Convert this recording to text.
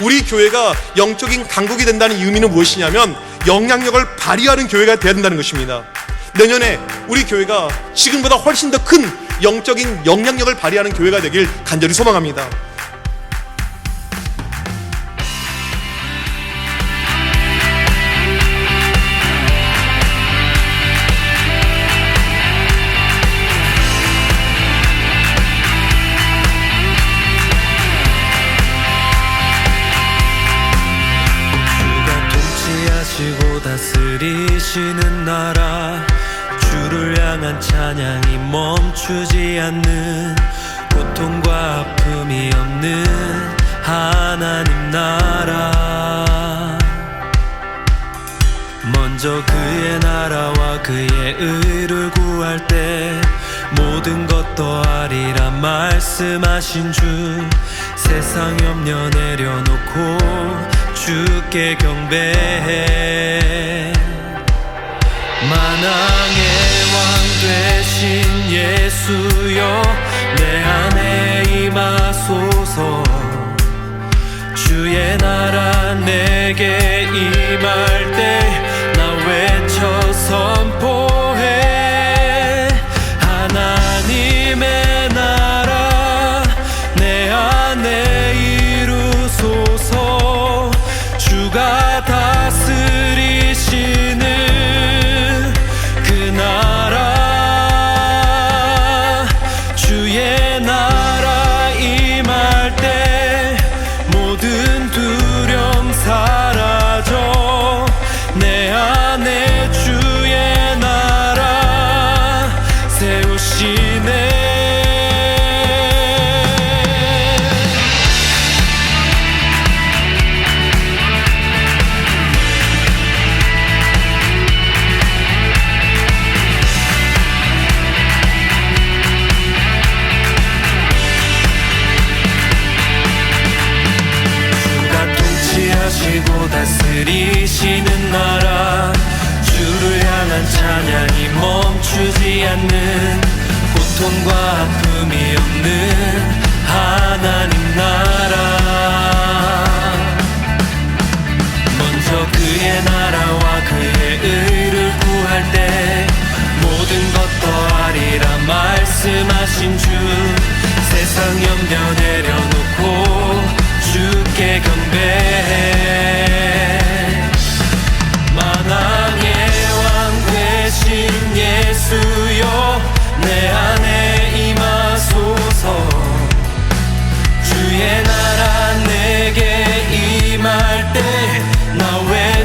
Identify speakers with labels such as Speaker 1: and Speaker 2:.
Speaker 1: 우리 교회가 영적인 강국이 된다는 의미는 무엇이냐면 영향력을 발휘하는 교회가 되어야 된다는 것입니다. 내년에 우리 교회가 지금보다 훨씬 더 큰 영적인 영향력을 발휘하는 교회가 되길 간절히 소망합니다.
Speaker 2: 통치하시고 다스리시는 나라. 주를 향한 찬양이 멈추지 않는 고통과 아픔이 없는 하나님 나라. 먼저 그의 나라와 그의 의를 구할 때 모든 것 더하리라 말씀하신 주. 세상 염려 내려놓고 주께 경배해. 만왕의 왕 되신 예수여 내 안에 임하소서. 주의 나라 내게 임할 때 주 통치하시고 다스리시는 나라. 주를 향한 찬양이 멈추지 않는 고통과 아픔이 없는 하나님 나라. 먼저 그의 나라와 그의 의를 구할 때 모든 것 더하리라 말씀하신 주 날 때 나왜